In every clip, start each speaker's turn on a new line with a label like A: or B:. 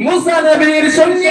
A: মুসা নবীর সঙ্গে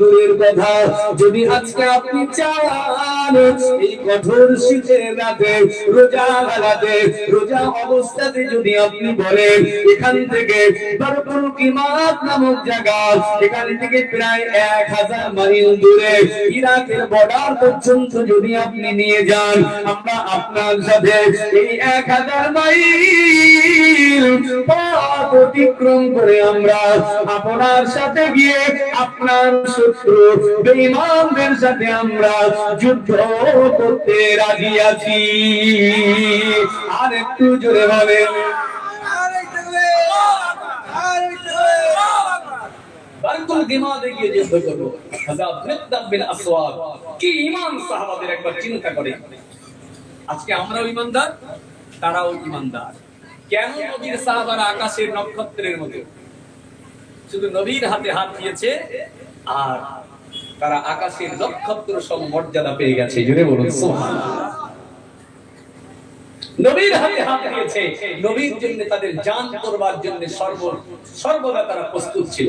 A: দূরের কথা। যদি আজকে আপনি চান, এই কঠোর রাতে, রোজা রোজা অবস্থাতে যদি আপনি বলেন, এখান থেকে এখান থেকে প্রায় এক হাজার মাইল দূরে, ইরাকের বর্ডার পর্যন্ত যদি আপনি যান। আমরা আপনার সাথে এই এক হাজার মাইল পথ অতিক্রম করে আমরা আপনার সাথে গিয়ে আপনার শত্রু বেঈমানদের সাথে আমরা যুদ্ধ করতে রাজি আছি। আর একটু জোরে বলেন। নবীর আকাশের নক্ষত্রের শুধু নবীর হাতে হাত দিয়েছে, আর তারা আকাশের নক্ষত্র মর্যাদা পেয়ে গেছে। জুড়ে বলুন নবীর হাতে হাত দিয়েছে। নবীর জন্য তাদের জান করবার জন্য সর্ব সর্বদা তারা প্রস্তুত ছিল।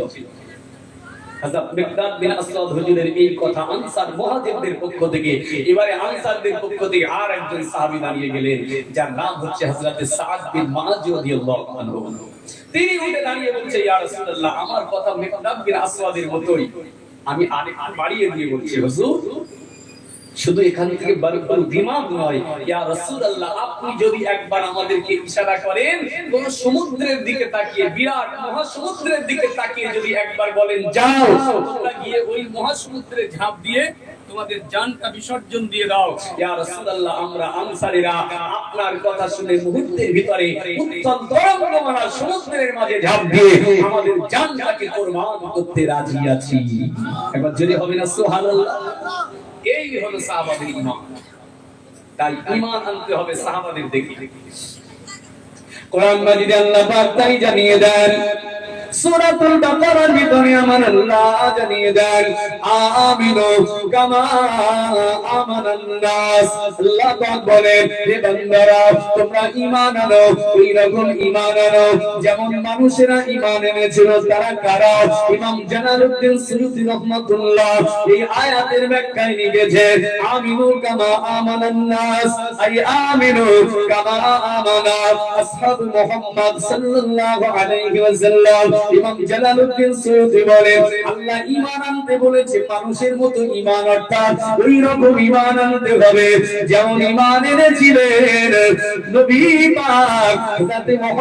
A: আর একজন সাহাবী দাঁড়িয়ে গেলেন, যার নাম হচ্ছে হযরত তিনি উঠে দাঁড়িয়ে বলছে আমার কথা মিকদাদ বিন মতোই। আমি আরেকটু বাড়িয়ে দিয়ে বলছি, হুজুর শুধু এখান থেকে আপনি যদি একবার আমাদেরকে ইশারা করেন, কোন সমুদ্রের দিকে তাকিয়ে, বিরাট মহাসমুদ্রের দিকে তাকিয়ে যদি একবার বলেন, যাও গিয়ে ওই মহাসমুদ্রে ঝাঁপ দিয়ে তোমাদের জানটা বিসর্জন দিয়ে দাও। আমরা আনসারীরা আপনার কথা শুনে মুহূর্তের ভিতরে সমুদ্রের মাঝে আমাদের রাজি আছি। যদি হবে না এই হলো সাহাবাদের ইমান তাই ইমান আনতে হবে সাহাবাদের দেখি। কোরআন মাজিদে আল্লাহ পাক তাই জানিয়ে দেন সূরাতুল বাকারার ভিতরে আমার আল্লাহ জানিয়ে দেন, আমিনু কামা আমানান নাস আল্লাহ পাক বলেন, হে বান্দারা, তোমরা ঈমান আনো ওই রকম ঈমান আনো। যেমন মানুষেরা ঈমান এনেছিল, তারা কারা? ইমাম জালালউদ্দিন সুয়ুতি রাহমাতুল্লাহ এই আয়াতের ব্যাখ্যায় লিখেছে, আমিনু কামা আমানান নাস আই, আমিনু কামা আমানা আসহাবু মুহাম্মদ সাল্লাল্লাহু আলাইহি ওয়াসাল্লাম। বলেন, আল্লাহ ঈমান আনতে বলেছে, মানুষের মতো অর্থাৎ ওই রকম আনতে হবে, যেমন এনেছিলেন নবী পাক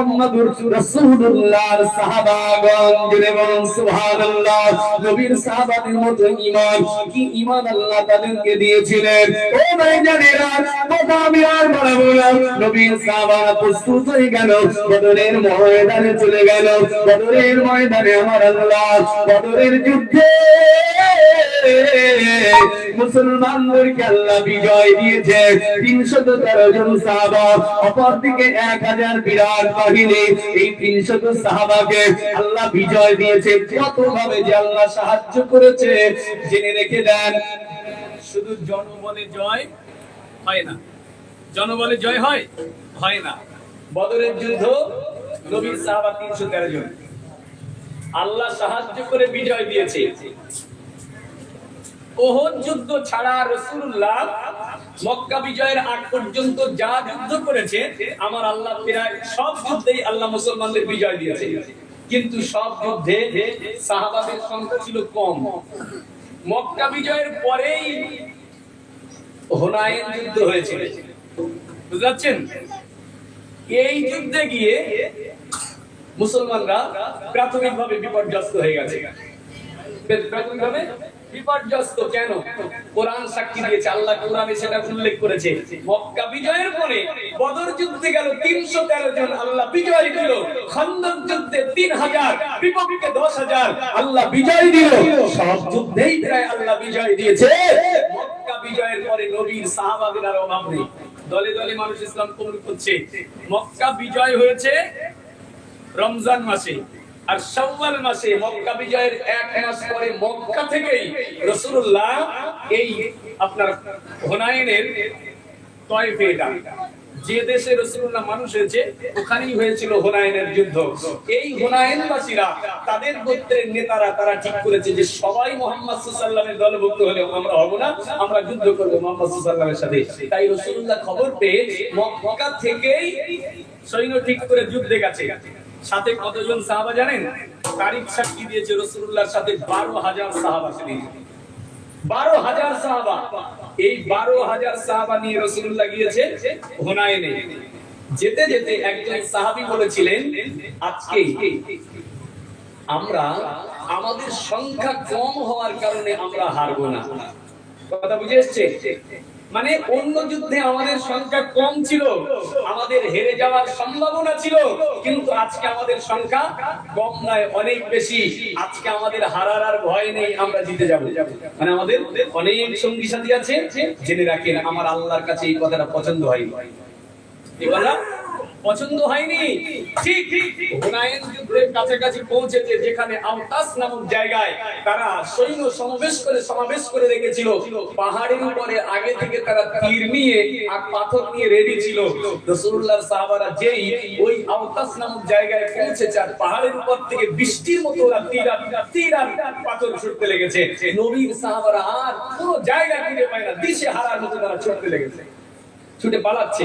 A: মুহাম্মদুর রাসূলুল্লাহর সাহাবাগণ বলুন, সুবহানাল্লাহ, নবীর সাহাবাদের মতো কি আল্লাহ তাদেরকে দিয়েছিলেন? ও ভাইজানেরা কথা আমি আর বাড়াবো না। নবীর সাহাবারা প্রস্তুত হয়ে গেল, বদরের ময়দানে চলে গেল, বদরের ময়দানে আমার আল্লাহ বদরের যুদ্ধে মুসলমানদেরকে আল্লাহ বিজয় দিয়েছে। তিনশত তেরো জন সাহাবা, অপরদিকে এক হাজার বিরাট বাহিনী। এই তিনশত সাহাবাকে আল্লাহ বিজয় দিয়েছে। কত ভাবে যে আল্লাহ সাহায্য করেছে, জেনে রেখে দেন।
B: শুধু জনবলে জয় হয় না। জনবলে জয় হয়? হয় না।
A: বদরের যুদ্ধ নবীর সাহাবা তিনশো তেরো জন। আল্লাহ সাহায্য করে বিজয় দিয়েছে।
B: যুদ্ধ
A: কিন্তু সব যুদ্ধে সাহাবাদের সংখ্যা ছিল কম। মক্কা বিজয়ের পরেই যুদ্ধ হয়েছিল বুঝতে পারছেন? এই যুদ্ধে গিয়ে মুসলমানরা প্রাথমিকভাবে বিপর্যস্ত হয়ে গেছে। আল্লাহ বিজয় দিল। সব যুদ্ধেই প্রায় আল্লাহ বিজয় দিয়েছে। মক্কা বিজয়ের পরে নবীর অভাব নেই। দলে দলে মানুষ ইসলাম কবুল করছে। মক্কা বিজয় হয়েছে রমজান মাসে আর শাওয়াল মাসে মক্কা বিজয়ের এক মাস পরে মক্কা থেকেই রাসূলুল্লাহ এই আপনার হুনাইনের তয়েফে এটা যে দেশে রাসূলুল্লাহ মানুষ হয়েছে, ওখানেই হয়েছিল হুনাইনের যুদ্ধ। এই হুনাইনবাসীরা, তাদের গোত্রের নেতারা, তারা ঠিক করেছে যে সবাই মুহাম্মদ আলাইহি দলভুক্ত হলেও আমরা হব না, আমরা যুদ্ধ করব মুহাম্মদ আলাইহি সাথে। তাই রসুল্লাহ খবর পেয়ে মক্কা থেকেই সৈন্য ঠিক করে যুদ্ধে গেছে। সাথে কতজন সাহাবা জানেন? তারিখ সাক্ষী দিয়েছে রসুল্লাহর সাথে বারো হাজার সাহাবা ছিলেন বারো হাজার সাহাবা। এই বারো হাজার সাহাবা নিয়ে রসুল্লাহ গিয়েছে হুনাইনে। যেতে যেতে একজন সাহাবি বলেছিলেন, আজকে আমরা আমাদের সংখ্যা কম হওয়ার কারণে আমরা হারবো না। কথা বুঝে এসছে? মানে অন্য যুদ্ধে আমাদের সংখ্যা কম ছিল, আমাদের হেরে যাওয়ার সম্ভাবনা ছিল, কিন্তু আজকে আমাদের সংখ্যা কম নয়, অনেক বেশি। আজকে আমাদের হারার আর ভয় নেই, আমরা জিতে যাব। মানে আমাদের অনেক সঙ্গী সাথী আছে, জেনে রাখেন, আমার আল্লাহর কাছে এই কথাটা পছন্দ হয় এই কথা পছন্দ হয়নি। ঠিক হুনাইন যুদ্ধের কাছাকাছি পৌঁছেছে, যেখানে আওতাস নামক জায়গায় তারা সৈন্য সমাবেশ করে সমাবেশ করে রেখেছিল। পাহাড়ের উপরে আগে থেকে তারা তীর নিয়ে আর পাথর নিয়ে রেডি ছিল। রাসূলুল্লাহর সাহাবারা যেই ওই আওতাস নামক জায়গায় পৌঁছেছে আর পাহাড়ের উপর থেকে বৃষ্টির মতো ওরা তীর তীর আর পাথর ছুটতে লেগেছে। নবীর সাহাবারা আর পুরো জায়গা ফিরে পায় না দিশে হারার মতো তারা ছুটতে লেগেছে। ছুটে পালাচ্ছে।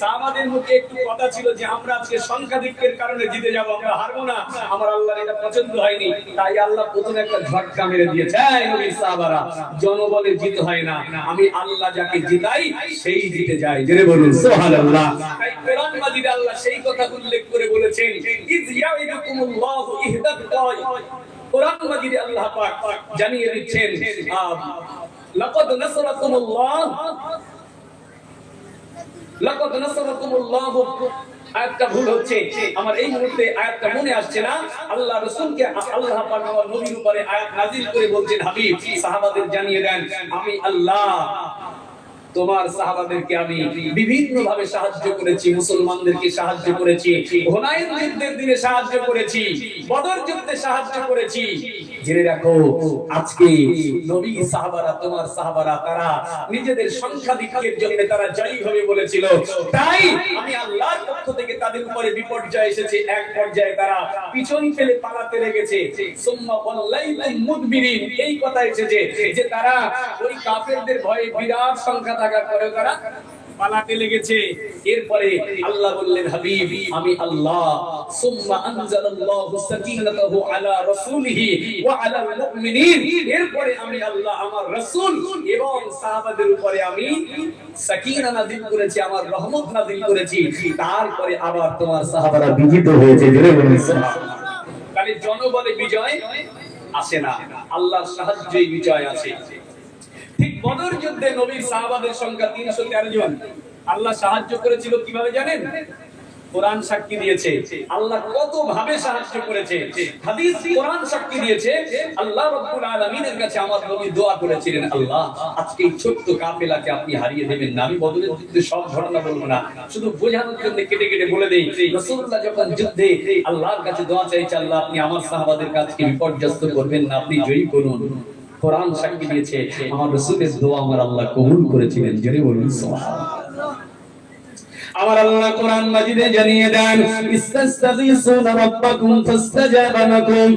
A: এই যে সাহাবাদের মুখে একটু কথা ছিল যে আমরা আজকে সংখ্যাধিক্যের কারণে জিতে যাব, আমরা হারবো না। আমার আল্লাহর এটা পছন্দ হয়নি। তাই আল্লাহ প্রথমে একটা ঝটকা মেরে দিয়েছে সাহাবারা, জনবলে জিত হয় না। আমি আল্লাহ যাকে জিতাই, সেই জিতে যায় জেনে বলুন, সুবহানাল্লাহ। তাই কোরআন মাজিদে আল্লাহ সেই কথা উল্লেখ করে বলেছেন ইজ ইয়াইদুকুমুল্লাহু ইহদাত কোরআন মাজিদে আল্লাহ পাক জানিয়ে দিচ্ছেন লাকাদ নাসরাকুমুল্লাহ লাকাদ নাসারাকুমুল্লাহ। আয়াতটা ভুল হচ্ছে। আমার এই মুহূর্তে আয়াতটা মনে আসছে না। আল্লাহ রাসূলকে আল্লাহ পাক আমার নবীর উপরে আয়াত নাযিল করে বলছেন, হাবিব, সাহাবাদের জানিয়ে দেন, আমি আল্লাহ তোমার সাহাবাদেরকে আমি বিভিন্ন ভাবে সাহায্য করেছি, মুসলমানদেরকে সাহায্য করেছি হুনাইন যুদ্ধের দিনে সাহায্য করেছি, বদর যুদ্ধে সাহায্য করেছি। জেনে রাখো, আজকে নবী সাহাবারা, তোমার সাহাবারা, তারা নিজেদের সংখ্যাধিক্যের জন্য তারা জয়ী হবে বলেছিল। তাই আমি আল্লাহর পক্ষ থেকে তাদের উপরে বিপর্যয় এসেছে। এক পর্যায়ে তারা পিছন ফেলে পালাতে লেগেছে। সুম্মা ওয়াল্লাইতুম মুদবিরিন, এই কথা এসেছে যে তারা ওই কাফেরদের ভয়ে বিরাট সংখ্যা থাকার পরেও তারা পালাতে লেগেছে। এরপরে আল্লাহ বললেন, হাবিব, আমি আল্লাহ। সুম্মা আনজালাল্লাহু সাকিনাতাহু আলা রাসূলিহি ওয়া আলাল মুমিনিন। এরপরে আমি আল্লাহ, আমার রাসূল এবং সাহাবাদের উপরে আমি সাকিনা নাযিল করেছি, আমার রহমত নাযিল করেছি। তারপরে আবার তোমার সাহাবারা বিজিত হয়েছে, জোরে বলুন, সুবহানাল্লাহ। তাহলে জনবলে বিজয় আসে না। আল্লাহর সাহায্যেই বিজয় আসে। ঠিক বদর যুদ্ধে নবীর সাহাবাদের সংখ্যা তিনশো তেরো জন। আল্লাহ সাহায্য করেছিল কীভাবে জানেন? কোরআন সাক্ষী দিয়েছে। আল্লাহ কত ভাবে সাহায্য করেছে? কোরআন সাক্ষী দিয়েছে। আল্লাহ রাব্বুল কাছে আমার নবী দোয়া করেছিলেন, আল্লাহ, আজকে এই ছোট্ট কাফেলাকে আপনি হারিয়ে দেবেন না। আমি বদলের যুদ্ধে সব ঘটনা বলব না। শুধু বোঝানোর জন্য কেটে কেটে বলে দেই যখন যুদ্ধে আল্লাহর কাছে দোয়া চাইছে, আল্লাহ, আপনি আমার সাহাবাদের কাছকে বিপর্যস্ত করবেন না, আপনি জয়ী করুন। কোরআন সাক্ষী দিয়েছে আমার রসুলের দোয়া আমার আল্লাহ কবুল করেছিলেন। জেনে বলুন সুবহানাল্লাহ। আমার আল্লাহ কোরআন মাজিদে জানিয়ে দেন রাব্বাকুম লাকুম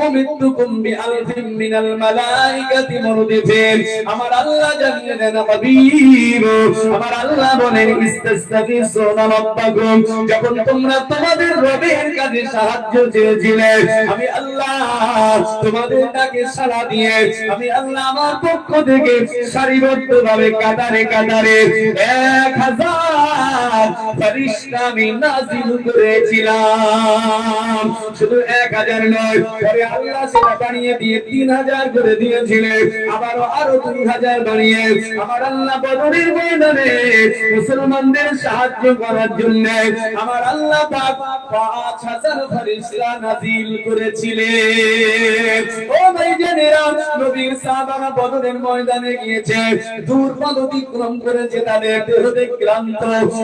A: মুমিদ্দুকুম বিআলফিন মিনাল মালাইকাতি মুরদিফিন। আমার আল্লাহ জানিয়ে দেন হাবিব, আমার আল্লাহ বলেন রাব্বাকুম, যখন তোমরা তোমাদের রবের কাছে সাহায্য চেয়েছিলে, আমি আল্লাহ তোমাদের ডাকে সাড়া দিয়ে, আমি আল্লাহ আমার পক্ষ থেকে সারিবদ্ধভাবে কাতারে কাতারে এক হাজার আমি নাযিল করেছিলাম। শুধু এক হাজার নয়, পরে আল্লাহ সেটা বানিয়ে দিয়ে তিন হাজার করে দিয়েছিলেন। আরও দুই হাজার বানিয়ে। আমার আল্লাহ বদরের ময়দানে মুসলমানদের সাহায্য করার জন্য আমার আল্লাহ পাঁচ হাজার ফেরেশতা নাযিল করেছিলেন। ও নবীর সাহাবারা বদরের ময়দানে গিয়েছে। দূর পথ অতিক্রম করেছে তাদের দেহতে ক্লান্ত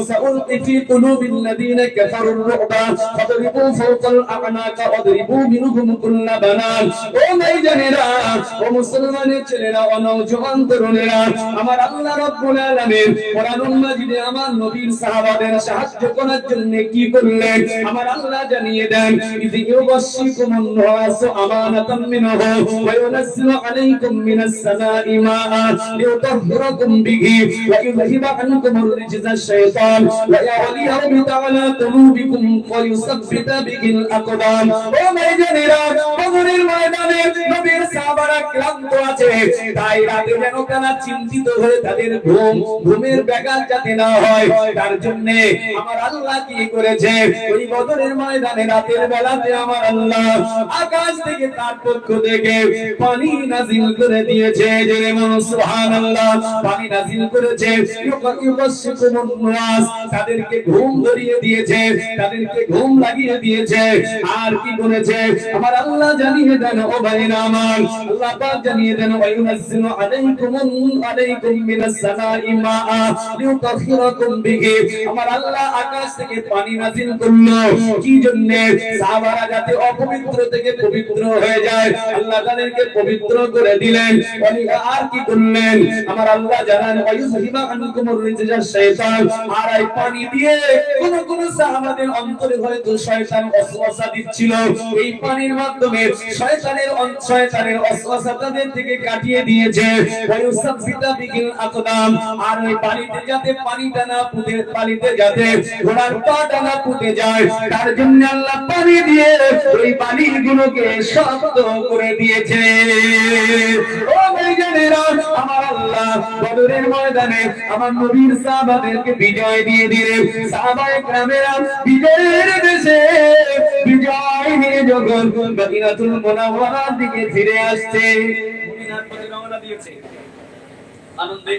A: سألقي في قلوب الذين كفروا الرعب فاضربوا فوق الأعناق واضربوا منهم كل بنان ও নাইজানেরা ও মুসলমানের ছেলেরা, ও নওজোয়ান তরুণেরা, আমার আল্লাহ রব্বুল আলামিন কোরআনুল মাজিদে আমার নবীর সাহাবাদের সাহায্য করার জন্য কি করলেন? আমার আল্লাহ জানিয়ে দেন ইদি ইউবাশশিকুমুন নাস আমানাতাম মিনহু ওয়া ইউনাজ্জিলু আলাইকুম মিনাস সামাই মাআ লিউতাহহিরাকুম বিহি ওয়া ইউযহিবা আনকুমুর রিজজাশ শাইতান। ইয়ালিয়া বিতাআলা কুলুবিকুম ওয়া ইউসাব্বিতা বিহিল আকদাম ও ভাইজানেরা বদরের ময়দানে নবীর সাহাবারা ক্লান্ত আছে। তাই রাতে যেন তারা চিন্তিত হয়ে তাদের ঘুম ঘুমের ব্যাঘাত যাতে না হয়। তার জন্য আমার আল্লাহ কি করেছে? ওই বদরের ময়দানে রাতের বেলাতে আমার আল্লাহ আকাশ থেকে তার পক্ষ থেকে পানি নাজিল করে দিয়েছে। যে মানুষ সুবহানাল্লাহ। পানি নাজিল করেছে। ইউকাশিকুমুন নাস তাদেরকে ঘুম ধরিয়ে দিয়েছে, তাদেরকে ঘুম লাগিয়ে দিয়েছে। আর কি করেছে আমার আল্লাহ জানিয়ে দেন, ও ভাইরা আমার। আল্লাহ পাক জানিয়ে দেন ওয়াইউনাজ্জিনু আলাইকুম আলাইকুম মিনাস সামাই মাআ লিউতাহহিরাকুম বিহি। আমার আল্লাহ আকাশ থেকে পানি নাযিল করল। কি জন্য? সাহাবারা যাতে অপবিত্র থেকে পবিত্র হয়ে যায়। আল্লাহ তাদেরকে পবিত্র করে দিলেন। আর কি করলেন? আমার আল্লাহ জানান ওয়া ইউযহিবা আনকুমুর রিজজাশ শাইতান। আর এই পানি দিয়ে কোন কোন সাহাবাদের অন্তরে হয়তো শয়তান ওয়াসওয়াসা দিচ্ছিল। এই পানির মাধ্যমে শয়তানের শয়তানের ওয়াসওয়াসা তাদের থেকে কাটিয়ে দিয়েছে। আর ওই পানিতে যাতে পানিটা না পুঁতে পানিতে যাতে ঘোড়ার পাটা না পুঁতে যায়, তার জন্য আল্লাহ পানি দিয়ে ওই পানিগুলোকে শক্ত করে দিয়েছে। আমার আল্লাহ বদরের ময়দানে আমার নবীর সাহাবাদেরকে বিজয় বিজয় দিয়ে বিজয়ের দেশে বিজয় যখন মদিনাতুল মুনাওয়ারার দিকে ফিরে আসছে। আনন্দে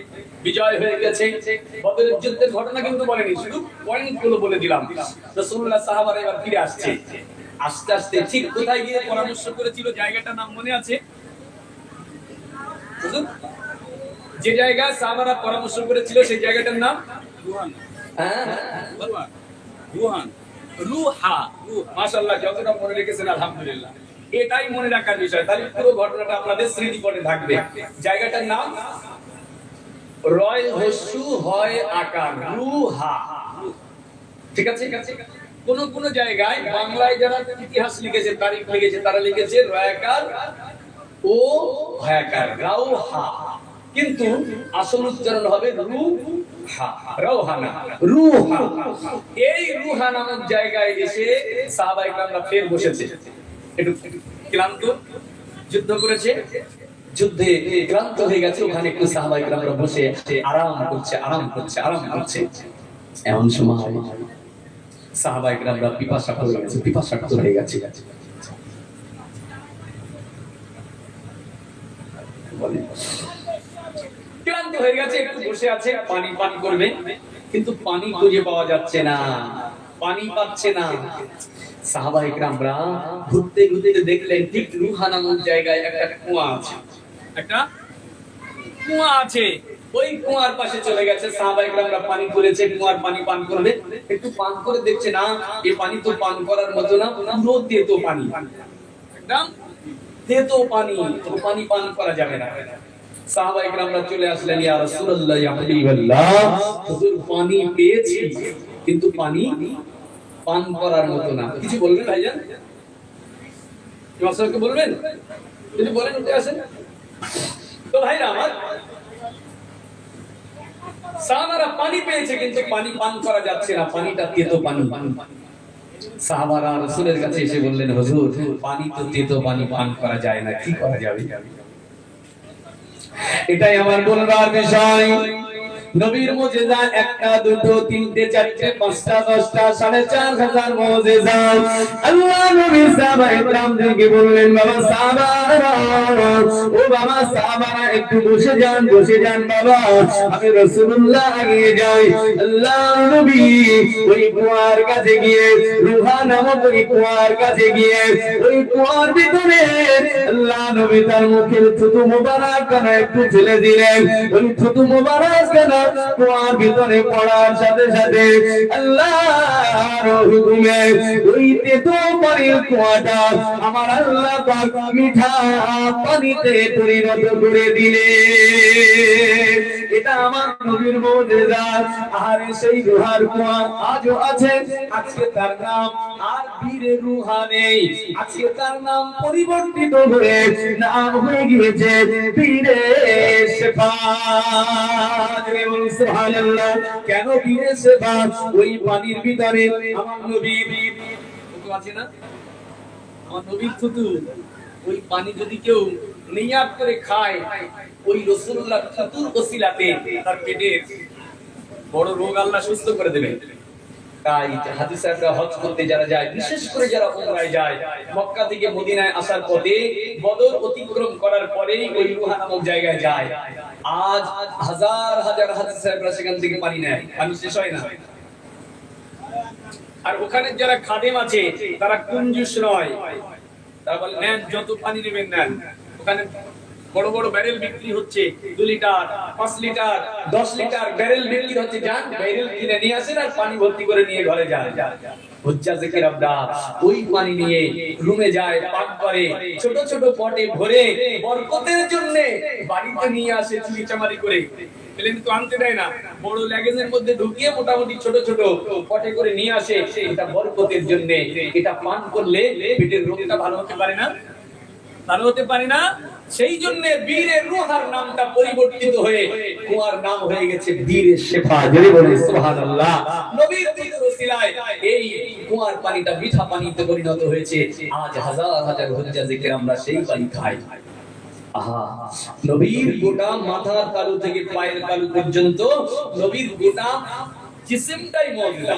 A: কোথায়
B: জায়গাটার নাম মনে আছে? যে জায়গা সাহাবারা পরামর্শ করেছিল সেই জায়গাটার নাম?
A: হ্যাঁ?
B: এটাই মনে রাখার বিষয়। ঘটনাটা আপনাদের ঠিক আছে? কোন কোন জায়গায় বাংলায় যারা ইতিহাস লিখেছে, তারিখ লিখেছে, তারা লিখেছে রয়াকার
A: ও ভয়াকার কিন্তু আসল উচ্চারণ হবে রুহা রৌহানা। একটু ক্লান্ত, যুদ্ধ করেছে। ওখানে একটু সাহাবাই কামরা বসে আরাম করছে আরাম করছে আরাম করছে। এমন সময় সাহাবাই কামরা পিপাসা হয়ে গেছে পিপাসা হয়ে গেছে। বলে ক্লান্ত হয়ে গেছে, একটু বসে আছে, পানি পান করবে। কিন্তু পানি খুঁজে পাওয়া যাচ্ছে না, পানি পাচ্ছে না। ঘুরতে ঘুরতে দেখলেন, ঠিক রুহা নামক জায়গায় একটা কুয়া আছে।
B: একটা কুয়া আছে।
A: ওই কুয়ার পাশে চলে গেছে সাহাবাহিক রামরা পানি তুলেছে, কুয়ার পানি পান করবে। একটু পান করে দেখছে, না পানি তো পান করার মতো না, পুরো পানি।
B: একদম
A: পানি পানি পান করা যাবে না। পানি পেয়েছে, কিন্তু পানি পান করা যাচ্ছে না। পানিটা তেতো পানি। সাহাবারা রাসূলের কাছে এসে বললেন, হুজুর, পানি তো তেতো পানি পান করা যায় না, কি করা যাবে? এটাই আমার বলবার বিষয়। নবীর মুজিজা একটা, দুটো, তিনটে, চারটে, পাঁচটা, দশটা, সাড়ে চার হাজার মুজিজা। আল্লাহ নবী সাহাবা ইকরামদেরকে বললেন, বাবা সাহাবারা, ও বাবা সাহাবারা, একটু বসে যান বসে যান বাবা, আমি রাসূলুল্লাহ আগিয়ে যাই। আল্লাহ নবী ওই কুয়ার কাছে গিয়ে, রুহা নামক ওই কুয়ার কাছে গিয়ে, ওই কুয়ার ভিতরে আল্লাহ নবী তার মুখের থুতু মোবারক একটু ছেলে দিলেন। ওই থুতু মোবারক কুয়ার ভিতরে পড়ার সাথে সাথে আল্লাহর হুকুমে তো পানির কুয়াটা আমার আল্লাহ পাক মিঠা পানিতে পরিণত করে দিলেন। এটা আমার নবীর আর সেই কুয়া আজও আছে। আজকে তার নাম আর বীরে রুহা নেই। আজকে তার নাম পরিবর্তিত হয়ে নাম হয়ে গিয়েছে বীরে কেন বীরে ওই পানির ভিতরে আমার নবীর
B: আছে না? আমার নবীর ওই পানি যদি কেউ নিয়াত করে খায়,
A: ওই রাসূলুল্লাহ থুতুর ওসিলাতে
B: তার পেটের বড় রোগ আল্লাহ সুস্থ করে দেবে।
A: যারা আজ হাজার হাজার সেখান থেকে পানি নেয় না।
B: আর ওখানে যারা খাদেম আছে, তারা কুঞ্জুস নয়। তারা বলে, নেন, যত পানি নেবেন, নেন। ওখানে বড় বড় ব্যারেল বিক্রি হচ্ছে দু লিটার, পাঁচ লিটার,
A: দশ লিটার ব্যারেল বিক্রি হচ্ছে। যান ব্যারেল কিনে নিয়ে আসেন আর পানি ভর্তি করে নিয়ে ঘরে যান। ওই পানি নিয়ে রুমে যায়, পাক করে, ছোট ছোট পটে ভরে বরকতের জন্য বাড়িতে নিয়ে আসে চুরি চামারি করে।
B: ঢুকিয়ে মোটামুটি
A: ছোট ছোট পটে করে নিয়ে আসে। এটা এটা পান করলে পেটের রোগটা ভালো হতে পারে না।
B: ভালো হতে পারে না।
A: সেই জন্য বীরের রুহার নামটা পরিবর্তিত হয়ে কুয়ার নাম হয়ে গেছে বীরের শেফা। যদি বলে সুবহানাল্লাহ। নবীর এই কুয়ার পানিটা মিঠা পানিতে পরিণত হয়েছে। আজ হাজার হাজার হুজ্জাজে আমরা সেই পানি খাই আহা, নবীর গোটা মাথার তালু থেকে পায়ের তালু পর্যন্ত নবীর গোটা জিসিমটাই মজুদা।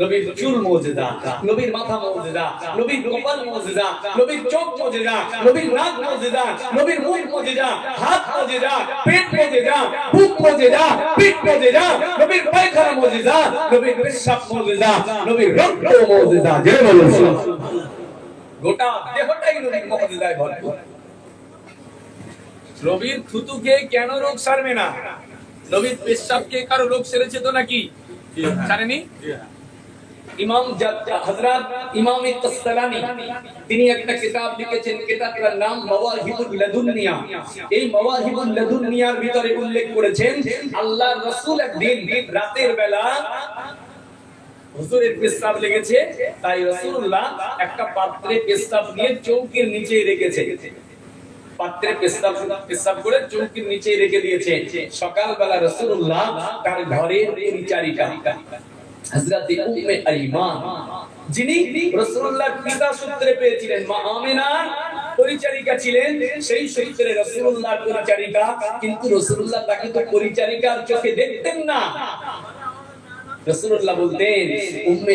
A: নবীর চুল মজেদা, নবীর মাথা নবীর কপাল নবীর চোখ নবীর নাক নবীর মুখ হাত পেট বুক পিঠ নবীর পায়খানা নবীর পেশাব নবীর রক্ত জয় বলুন গোটা দেহটাই নবীর ভরপুর।
B: থুতুকে কেন রোগ সারবে না? নবীর পেশাবকে কারও রোগ সেরেছে তো নাকি? জানেনি
A: ইমাম ইমাম তিনি একটা কিতাব লিখেছেন, কিতাবটার নাম মাওয়াহিবুল লাদুনিয়া। এই মাওয়াহিবুল লাদুনিয়ার ভিতরে উল্লেখ করেছেন রাসূল একদিন রাতের বেলা তাই একটা পাত্রে পেশাব নিয়ে চৌকির নিচে রেখেছে। পাত্রে পেশাব পেশাব করে চৌকির নিচে রেখে দিয়েছে। সকালবেলা রাসূলুল্লাহ তার ঘরের পরিচারিকা। হযরত উম্মে আইমান যিনি পিতা সূত্রে পেয়েছিলেন, মা পরিচারিকা ছিলেন, সেই সূত্রে রাসূলুল্লাহর পরিচারিকা, কিন্তু রাসূলুল্লাহ তাকে তো পরিচারিকার চোখে দেখতেন না। রাসূলুল্লাহ বলতেন, উম্মে